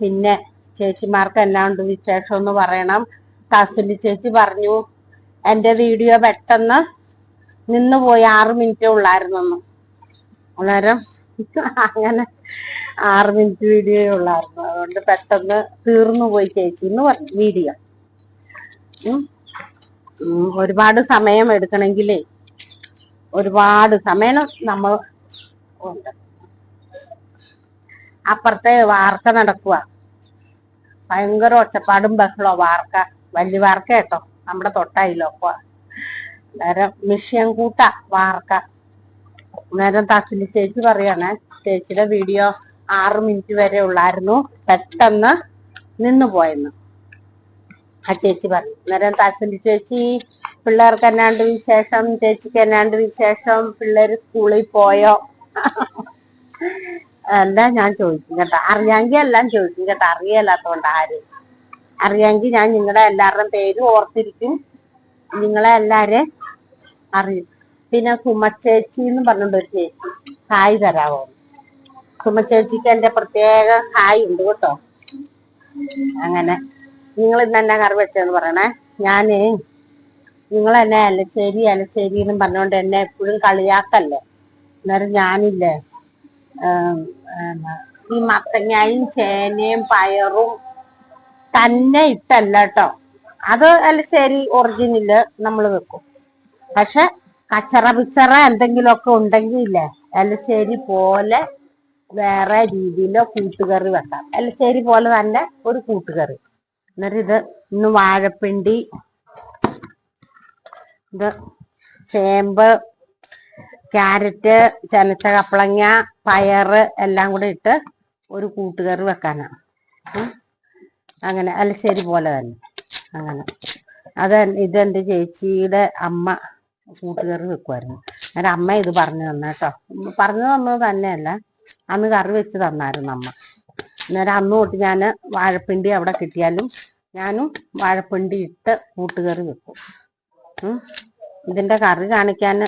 പിന്നെ ചേച്ചിമാർക്ക് എല്ലാണ്ട് വിശേഷം എന്ന് പറയണം. കസിലി ചേച്ചി പറഞ്ഞു എന്റെ വീഡിയോ പെട്ടെന്ന് നിന്ന് പോയി ആറ് മിനിറ്റേ ഉള്ളായിരുന്നു അന്നേരം അങ്ങനെ ആറ് മിനിറ്റ് വീഡിയോ ഉള്ളായിരുന്നു. അതുകൊണ്ട് പെട്ടെന്ന് തീർന്നു പോയി ചേച്ചി എന്ന് പറഞ്ഞു വീഡിയോ ഒരുപാട് സമയം എടുക്കണമെങ്കിലേ ഒരുപാട് സമയം നമ്മൾ ഉണ്ട്. അപ്പുറത്തെ വാർക്ക നടക്കുക ഭയങ്കര ഒച്ചപ്പാടും ബഹളോ വാർക്ക വലിയ വാർക്ക കേട്ടോ. നമ്മുടെ തൊട്ടായില്ലോക്കുക നേരം മിഷ്യൻ കൂട്ട വാർക്ക. നേരം തസിലി ചേച്ചി പറയണേ ചേച്ചിയുടെ വീഡിയോ ആറ് മിനിറ്റ് വരെ ഉള്ളായിരുന്നു പെട്ടെന്ന് നിന്നു പോയെന്ന്. ആ ചേച്ചി പറഞ്ഞു. നേരം തസിലി ചേച്ചി പിള്ളേർക്ക് എന്നാണ്ട് വിശേഷം ചേച്ചിക്ക് എന്നാണ്ട് വിശേഷം പിള്ളേർ സ്കൂളിൽ പോയോ? എല്ലാം ഞാൻ ചോദിക്കും കേട്ടോ. അറിയാമെങ്കിൽ എല്ലാം ചോദിക്കും കേട്ടോ. അറിയല്ലാത്തോണ്ട് ആര്? അറിയാമെങ്കിൽ ഞാൻ നിങ്ങളെ എല്ലാവരുടെയും പേര് ഓർത്തിരിക്കും. നിങ്ങളെ എല്ലാരെയും അറിയും. പിന്നെ സുമച്ചേച്ചി എന്ന് പറഞ്ഞിട്ട് ഒരു ചേച്ചി. ഹായ് തരാവോ? സുമച്ചേച്ചിക്ക് എന്റെ പ്രത്യേക ഹായ് ഉണ്ട് കേട്ടോ. അങ്ങനെ. നിങ്ങൾ ഇന്ന് എന്നാ കറി വെച്ചതെന്ന് പറയണേ? ഞാൻ നിങ്ങൾ എന്നെ അലച്ചേരി അലച്ചേരി എന്നും പറഞ്ഞുകൊണ്ട് എന്നെ എപ്പോഴും കളിയാക്കല്ലേ? അന്നേരം ഞാനില്ലേ ഈ മത്തങ്ങയും ചേനയും പയറും തന്നെ ഇട്ടല്ല കേട്ടോ അത് അല്ല ശരി ഒറിജിനൽ നമ്മൾ വെക്കും. പക്ഷെ കച്ചറ പിച്ചറ എന്തെങ്കിലുമൊക്കെ ഉണ്ടെങ്കിൽ ഇല്ലേ അലശ്ശേരി പോലെ വേറെ രീതിയിലോ കൂട്ടുകറി വെക്കാം. അലശ്ശേരി പോലെ തന്നെ ഒരു കൂട്ടുകറി. എന്നിട്ട് ഇത് ഇന്ന് വാഴപ്പിണ്ടി ഇത് ചേമ്പ് ക്യാരറ്റ് ചനച്ച കപ്പളങ്ങ പയറ് എല്ലാം കൂടെ ഇട്ട് ഒരു കൂട്ടുകറി വെക്കാനാണ് അങ്ങനെ. അങ്ങനെ അലശ്ശേരി പോലെ തന്നെ. അങ്ങനെ. അത് ഇതെന്റെ ചേച്ചിയുടെ അമ്മ കൂട്ടുകറി വെക്കുമായിരുന്നു അന്നേരം അമ്മ ഇത് പറഞ്ഞു തന്ന കേട്ടോ. പറഞ്ഞു തന്നത് തന്നെയല്ല. അന്ന് കറി വെച്ച് തന്നായിരുന്നു അമ്മ. അന്നേരം അന്ന് തൊട്ട് ഞാൻ വാഴപ്പിണ്ടി അവിടെ കിട്ടിയാലും ഞാനും വാഴപ്പിണ്ടി ഇട്ട് കൂട്ടുകറി വെക്കും. ഇതിന്റെ കറി കാണിക്കാൻ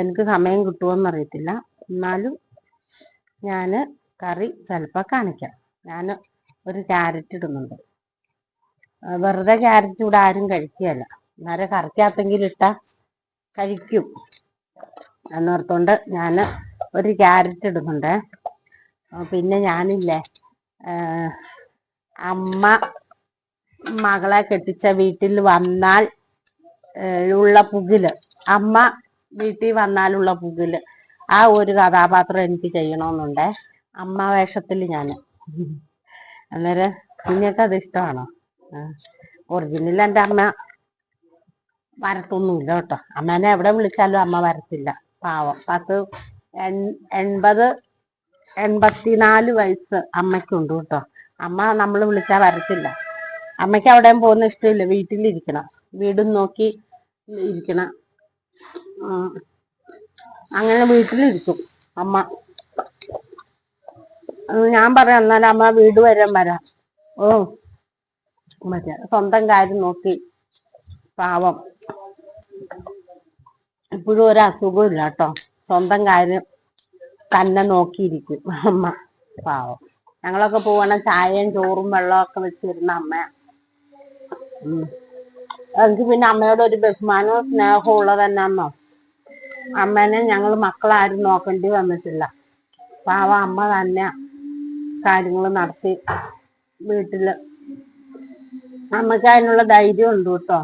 എനിക്ക് സമയം കിട്ടുമോ എന്നറിയത്തില്ല എന്നാലും ഞാൻ കറി ചിലപ്പോൾ കാണിക്കാം. ഞാൻ ഒരു ക്യാരറ്റ് ഇടുന്നുണ്ട്. വെറുതെ ക്യാരറ്റ് ഇവിടെ ആരും കഴിക്കുകയല്ല. അന്നേരം കറിക്കകത്തെങ്കിലും ഇട്ടാ കഴിക്കും. എന്നോർത്തോണ്ട് ഞാൻ ഒരു ക്യാരറ്റ് ഇടുന്നുണ്ട്. പിന്നെ ഞാനില്ലേ അമ്മ മകളെ കെട്ടിച്ച വീട്ടിൽ വന്നാൽ ഉള്ള പുകിൽ. അമ്മ വീട്ടിൽ വന്നാലുള്ള പുകിൽ. ആ ഒരു കഥാപാത്രം എനിക്ക് ചെയ്യണമെന്നുണ്ടേ അമ്മ വേഷത്തിൽ ഞാൻ അന്നേരം നിങ്ങൾക്ക് അത് ഇഷ്ടമാണോ? ഒറിജിനൽ എന്റെ അമ്മ വരത്തൊന്നുമില്ല കേട്ടോ. അമ്മേനെ എവിടെ വിളിച്ചാലും അമ്മ വരത്തില്ല. പാവം. പത്ത് എൺ- എൺപത് എൺപത്തിനാല് വയസ്സ് അമ്മയ്ക്കുണ്ട് കേട്ടോ. അമ്മ നമ്മൾ വിളിച്ചാൽ വരത്തില്ല. അമ്മയ്ക്ക് അവിടെയും പോകുന്ന ഇഷ്ടമില്ല. വീട്ടിലിരിക്കണം. വീടും നോക്കി ഇരിക്കണം. അങ്ങനെ വീട്ടിലിരിക്കും അമ്മ. ഞാൻ പറയാം എന്നാലും അമ്മ വീട് വരാൻ വരാം. ഓ മറ്റേ സ്വന്തം കാര്യം നോക്കി. പാവം. ഇപ്പോഴും ഒരു അസുഖവും ഇല്ല കേട്ടോ. സ്വന്തം കാര്യം തന്നെ നോക്കിയിരിക്കും അമ്മ. പാവം. ഞങ്ങളൊക്കെ പോവണ ചായയും ചോറും വെള്ളമൊക്കെ വെച്ചിരുന്ന അമ്മ എനിക്ക് പിന്നെ അമ്മയോട് ഒരു ബഹുമാനവും സ്നേഹവും ഉള്ളത് എന്നാന്നോ അമ്മേനെ ഞങ്ങൾ മക്കളാരും നോക്കേണ്ടി വന്നിട്ടില്ല. പാവ അമ്മ തന്നെ കാര്യങ്ങൾ നടത്തി വീട്ടിൽ. നമുക്ക് അതിനുള്ള ധൈര്യം ഉണ്ട് കേട്ടോ.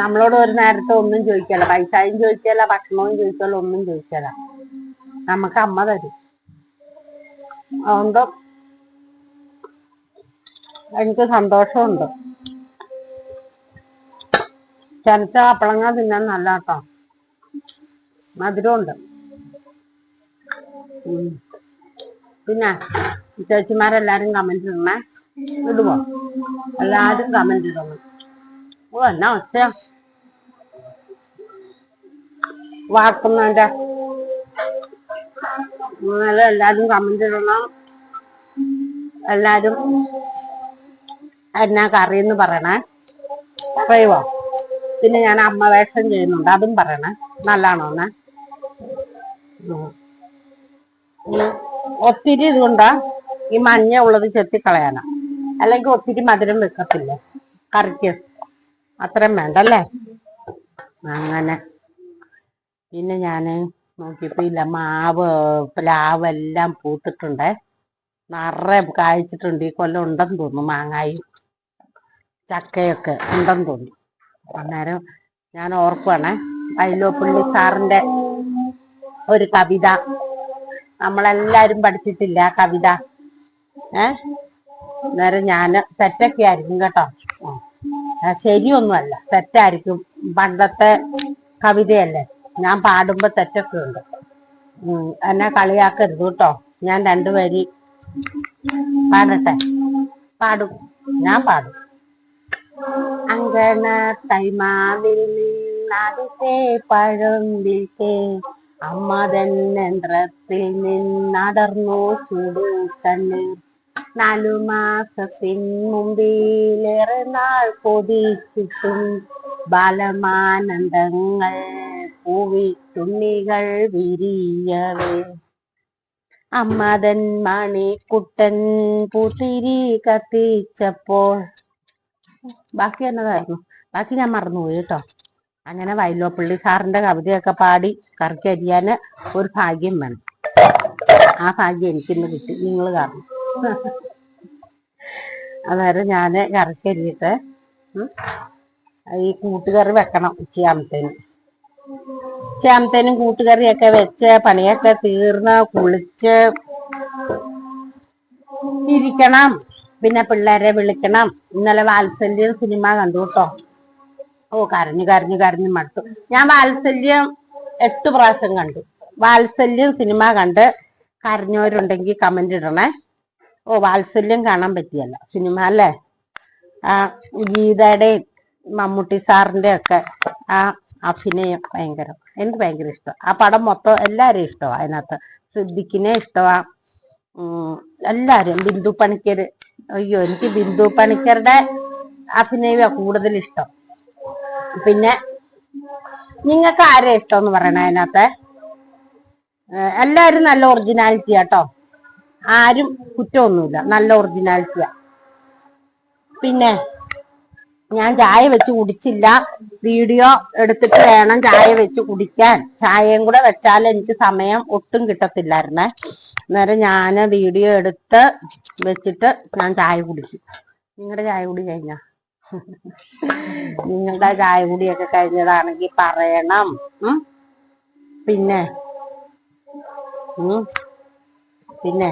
നമ്മളോട് ഒരു നേരത്തെ ഒന്നും ചോദിക്കല. പൈസയും ചോദിക്കല ഭക്ഷണവും ചോദിക്കല ഒന്നും ചോദിക്കല. നമുക്ക് അമ്മ തരും. അതുകൊണ്ട് എനിക്ക് സന്തോഷമുണ്ട്. ചനച്ച കപ്പളങ്ങ തിന്നാൻ നല്ല കേട്ടോ മധുരമുണ്ട്. പിന്നെ ചേച്ചിമാരെല്ലാരും കമന്റ് ഇടണേ. ഇടുമോ എല്ലാരും കമന്റ് ഇടണം. ഓ എന്നാ ഒച്ച വാർക്കുന്നതിന്റെ എല്ലാരും കമന്റ് ഇടണം. എല്ലാരും എന്നാ കറിയെന്ന് പറയണേ. പറയുവോ? പിന്നെ ഞാൻ അമ്മ വേഷം ചെയ്യുന്നുണ്ട്. അതും പറയണേ. ഉം. ഒത്തിരി ഇതുകൊണ്ടാ ഈ മഞ്ഞ ഉള്ളത് ചെത്തിക്കളയാനാ അല്ലെങ്കിൽ ഒത്തിരി മധുരം വെക്കത്തില്ല കറിക്ക് അത്രയും വേണ്ടല്ലേ? അങ്ങനെ. പിന്നെ ഞാൻ നോക്കിയപ്പോ ഇല്ല മാവ് പ്ലാവ് എല്ലാം പൂത്തിട്ടുണ്ട്. നിറയെ കായ്ച്ചിട്ടുണ്ട്. ഈ കൊല്ലം ഉണ്ടെന്ന് തോന്നുന്നു മാങ്ങായും ചക്കയൊക്കെ ഉണ്ടെന്ന് തോന്നുന്നു. അന്നേരം ഞാൻ ഓർക്കുവാണേ വൈലോപ്പള്ളി സാറിന്റെ ഒരു കവിത. നമ്മളെല്ലാരും പഠിച്ചിട്ടില്ല കവിത. ഏ? അന്നേരം ഞാൻ തെറ്റൊക്കെ ആയിരിക്കും കേട്ടോ. ശരിയൊന്നുമല്ല. തെറ്റായിരിക്കും. പണ്ടത്തെ കവിതയല്ലേ? ഞാൻ പാടുമ്പോ തെറ്റൊക്കെ ഉണ്ട്. എന്നെ കളിയാക്കരുത് കേട്ടോ. ഞാൻ രണ്ടു വരി പാടട്ടെ? പാടും. ഞാൻ പാടും. അങ്കണ തൈമാവിൽ നിന്നാദ്യത്തെ പഴം വിൽക്കേ. അമ്മ തന്നന്ത്രത്തിൽ നിന്നടർന്നു ചൂടു കണ്ണീർ നാലു മാസത്തിൻ മുമ്പിലേറെ നാൾ കൊതിച്ചിട്ടും ബാലമാനന്ദങ്ങൾ പൂവിട്ടുണ്ണികൾ വിരിയവേ. അമ്മതൻ മണിക്കുട്ടൻ പൂത്തിരി കത്തിച്ചപ്പോൾ ബാക്കി എന്നതായിരുന്നു ബാക്കി ഞാൻ മറന്നുപോയി കേട്ടോ. അങ്ങനെ വൈലോപ്പള്ളി സാറിന്റെ കവിതയൊക്കെ പാടി കറക്കി കറക്കരിയാന് ഒരു ഭാഗ്യം വേണം. ആ ഭാഗ്യം എനിക്കിന്ന് കിട്ടി. നിങ്ങൾ കാരണം. അന്നേരം ഞാൻ കറക്കരിയിട്ട് ഈ കൂട്ടുകറി വെക്കണം ഉച്ചയാകുമ്പത്തേനും ഉച്ചയാകുമ്പത്തേനും കൂട്ടുകറിയൊക്കെ വെച്ച് പണിയൊക്കെ തീർന്ന് കുളിച്ച് ഇരിക്കണം. പിന്നെ പിള്ളേരെ വിളിക്കണം. ഇന്നലെ വാത്സല്യം സിനിമ കണ്ടു കേട്ടോ. ഓ കരഞ്ഞു കരഞ്ഞു കരഞ്ഞു മടുത്തു. ഞാൻ വാത്സല്യം എട്ട് പ്രാവശ്യം കണ്ടു. വാത്സല്യം സിനിമ കണ്ട് കരഞ്ഞവരുണ്ടെങ്കിൽ കമന്റ് ഇടണേ. ഓ വാത്സല്യം കാണാൻ പറ്റിയല്ല. സിനിമ അല്ലേ? ആ ഗീതയുടെയും മമ്മൂട്ടി സാറിന്റെ ഒക്കെ ആ അഭിനയം ഭയങ്കരം. എനിക്ക് ഭയങ്കര ഇഷ്ടം. ആ പടം മൊത്തം എല്ലാരും ഇഷ്ടമാണ് അതിനകത്ത്. സിദ്ദിഖിനെ ഇഷ്ടമാ ഉം, എല്ലാരും ബിന്ദു പണിക്കര്. അയ്യോ എനിക്ക് ബിന്ദു പണിക്കരുടെ അഭിനയമാണ് കൂടുതൽ ഇഷ്ടം പിന്നെ നിങ്ങൾക്ക് ആരെ ഇഷ്ടം എന്ന് പറയണ അതിനകത്തെ? എല്ലാവരും നല്ല ഒറിജിനാലിറ്റി ആട്ടോ ആരും കുറ്റമൊന്നുമില്ല. നല്ല ഒറിജിനാലിറ്റിയാ പിന്നെ ഞാൻ ചായ വെച്ച് കുടിച്ചില്ല. വീഡിയോ എടുത്തിട്ട് വേണം ചായ വെച്ച് കുടിക്കാൻ. ചായയും കൂടെ വെച്ചാൽ എനിക്ക് സമയം ഒട്ടും കിട്ടത്തില്ലായിരുന്നേ. അന്നേരം ഞാൻ വീഡിയോ എടുത്ത് വെച്ചിട്ട് ഞാൻ ചായ കുടിക്കും. നിങ്ങളുടെ ചായ കുടി കഴിഞ്ഞ? നിങ്ങളുടെ ചായ കുടിയൊക്കെ കഴിഞ്ഞതാണെങ്കിൽ പറയണം? പിന്നെ. പിന്നെ?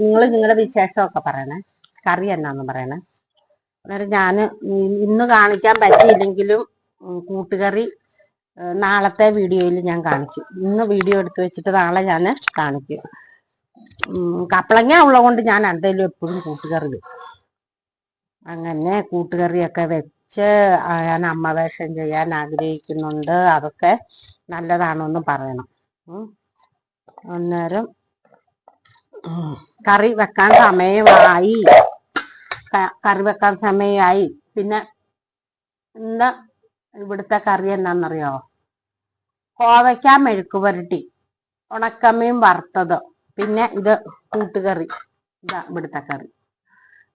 നിങ്ങൾ നിങ്ങളുടെ വിശേഷമൊക്കെ പറയണേ. കറി എന്നാന്ന് പറയണേ. അന്നേരം ഞാൻ ഇന്ന് കാണിക്കാൻ പറ്റിയില്ലെങ്കിലും കൂട്ടുകറി നാളത്തെ വീഡിയോയിൽ ഞാൻ കാണിക്കും. ഇന്ന് വീഡിയോ എടുത്ത് വെച്ചിട്ട് നാളെ ഞാൻ കാണിക്കും. കപ്പളങ്ങ കപ്പളങ്ങ ഉള്ളതുകൊണ്ട് ഞാൻ എന്തെങ്കിലും എപ്പോഴും കൂട്ടുകറി വെക്കും. അങ്ങനെ കൂട്ടുകറിയൊക്കെ വെച്ച് ഞാൻ അമ്മ വേഷം ചെയ്യാൻ ആഗ്രഹിക്കുന്നുണ്ട്. അതൊക്കെ നല്ലതാണെന്ന് പറയണം. അന്നേരം കറി വെക്കാൻ സമയമായി. കറി വെക്കാൻ സമയമായി. പിന്നെ ഇന്ന് ഇവിടുത്തെ കറി എന്നാന്നറിയോ? കോവയ്ക്ക മെഴുക്ക് പുരട്ടി. ഉണക്കമീൻ വറുത്തത്. പിന്നെ ഇത് കൂട്ടുകറി. ഇതാ ഇവിടുത്തെ കറി.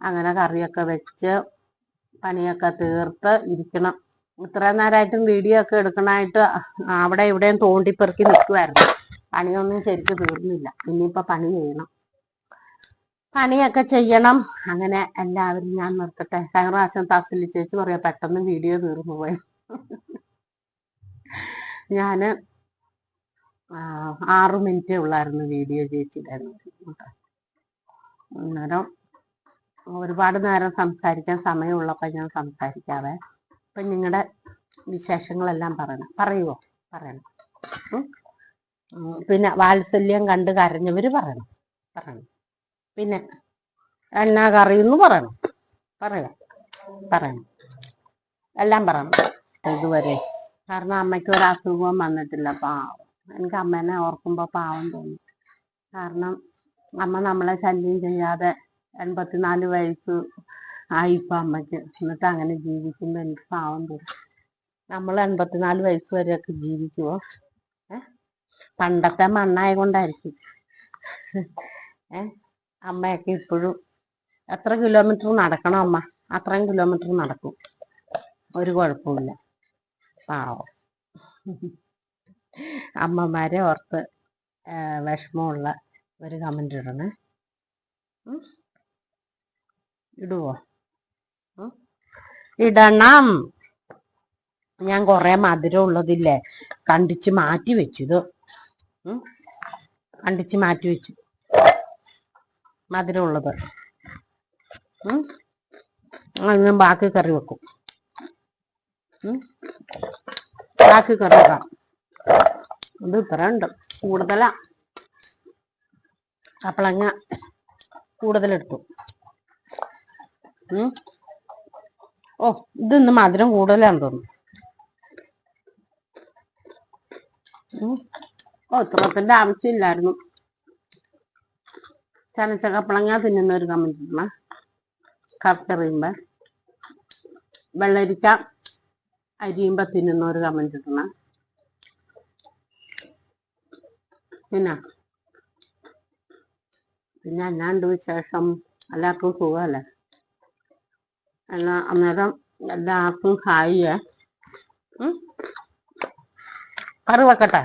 അങ്ങനെ കറിയൊക്കെ വെച്ച് പണിയൊക്കെ തീർത്ത് ഇരിക്കണം. ഇത്ര നേരമായിട്ടും വീഡിയോ ഒക്കെ എടുക്കണമായിട്ട് അവിടെ ഇവിടെയും തോണ്ടിപ്പെറുക്കി നിൽക്കുമായിരുന്നു പണിയൊന്നും ശരിക്കും തീർന്നില്ല. ഇനിയിപ്പോ പണി ചെയ്യണം. പണിയൊക്കെ ചെയ്യണം. അങ്ങനെ എല്ലാവരും ഞാൻ നിർത്തട്ടെ. കഴിഞ്ഞ പ്രാവശ്യം തസിലി ചേച്ചി പറയാ പെട്ടെന്ന് വീഡിയോ തീർന്നു പോയി. ഞാൻ ആറ് മിനിറ്റേ ഉള്ളായിരുന്നു വീഡിയോ ചേച്ചിയുടെ അന്നേരം ഒരുപാട് നേരം സംസാരിക്കാൻ സമയമുള്ളപ്പോൾ ഞാൻ സംസാരിക്കാവേ. അപ്പൊ നിങ്ങളുടെ വിശേഷങ്ങളെല്ലാം പറയണം. പറയുവോ? പറയണം. പിന്നെ വാത്സല്യം കണ്ട് കരഞ്ഞവര് പറയണം. പറയണം. പിന്നെ എന്നാ കറിയെന്ന് പറയണം. പറയുക പറയണം. എല്ലാം പറയണം. ഇതുവരെ. കാരണം അമ്മയ്ക്ക് ഒരു അസുഖവും വന്നിട്ടില്ല. പാവം. എനിക്ക് അമ്മേനെ ഓർക്കുമ്പോൾ പാവം തോന്നി. കാരണം അമ്മ നമ്മളെ ശല്യം ചെയ്യാതെ എൺപത്തിനാല് വയസ്സ് ആയി ഇപ്പൊ അമ്മയ്ക്ക്. എന്നിട്ട് അങ്ങനെ ജീവിക്കുമ്പോ എനിക്ക് പാവം തരും നമ്മൾ എൺപത്തിനാല് വയസ്സ് വരെയൊക്കെ ജീവിക്കുവോ? ഏ? പണ്ടത്തെ മണ്ണായ കൊണ്ടായിരിക്കും ഏ? അമ്മയൊക്കെ ഇപ്പോഴും എത്ര കിലോമീറ്റർ നടക്കണം അമ്മ? അത്രയും കിലോമീറ്റർ നടക്കും. ഒരു കുഴപ്പമില്ല പാവം. അമ്മമാരെ ഓർത്ത് വിഷമമുള്ള ഒരു കമന്റ് ഇടണേ. ഇടുവോ. ഇടണം. ഞാൻ കുറെ മധുരം ഉള്ളതില്ലേ? കണ്ടിച്ച് മാറ്റി വെച്ചു ഇത്. കണ്ടിച്ച് മാറ്റി വെച്ചു. മധുരം ഉള്ളത്. ഞാൻ ബാക്കി കറി വെക്കും. ബാക്കി കറി വെക്കാം. ഇത് ഇത്ര ഉണ്ട്. കൂടുതലാ. കപ്പളങ്ങ കൂടുതലെടുത്തു. ഓ ഇതൊന്ന് മധുരം കൂടുതലാന്ന് തോന്നുന്നു. ഓ ഇത്രത്തിന്റെ ആവശ്യമില്ലായിരുന്നു. ചനച്ച കപ്പളങ്ങ തിന്നുന്ന ഒരു കമന്റ് ഇടണം കറക്കറിയുമ്പോ വെള്ളരിക്ക അരിയുമ്പോ തിന്നുന്ന ഒരു കമന്റ് ഇടണം പിന്നെ? പിന്നെ അല്ലാണ്ട് വിശേഷം? എല്ലാവർക്കും സുഖമല്ലേ? എന്നാ അന്നേരം എല്ലാവർക്കും ഹായ്. ഉം. കറി വെക്കട്ടെ.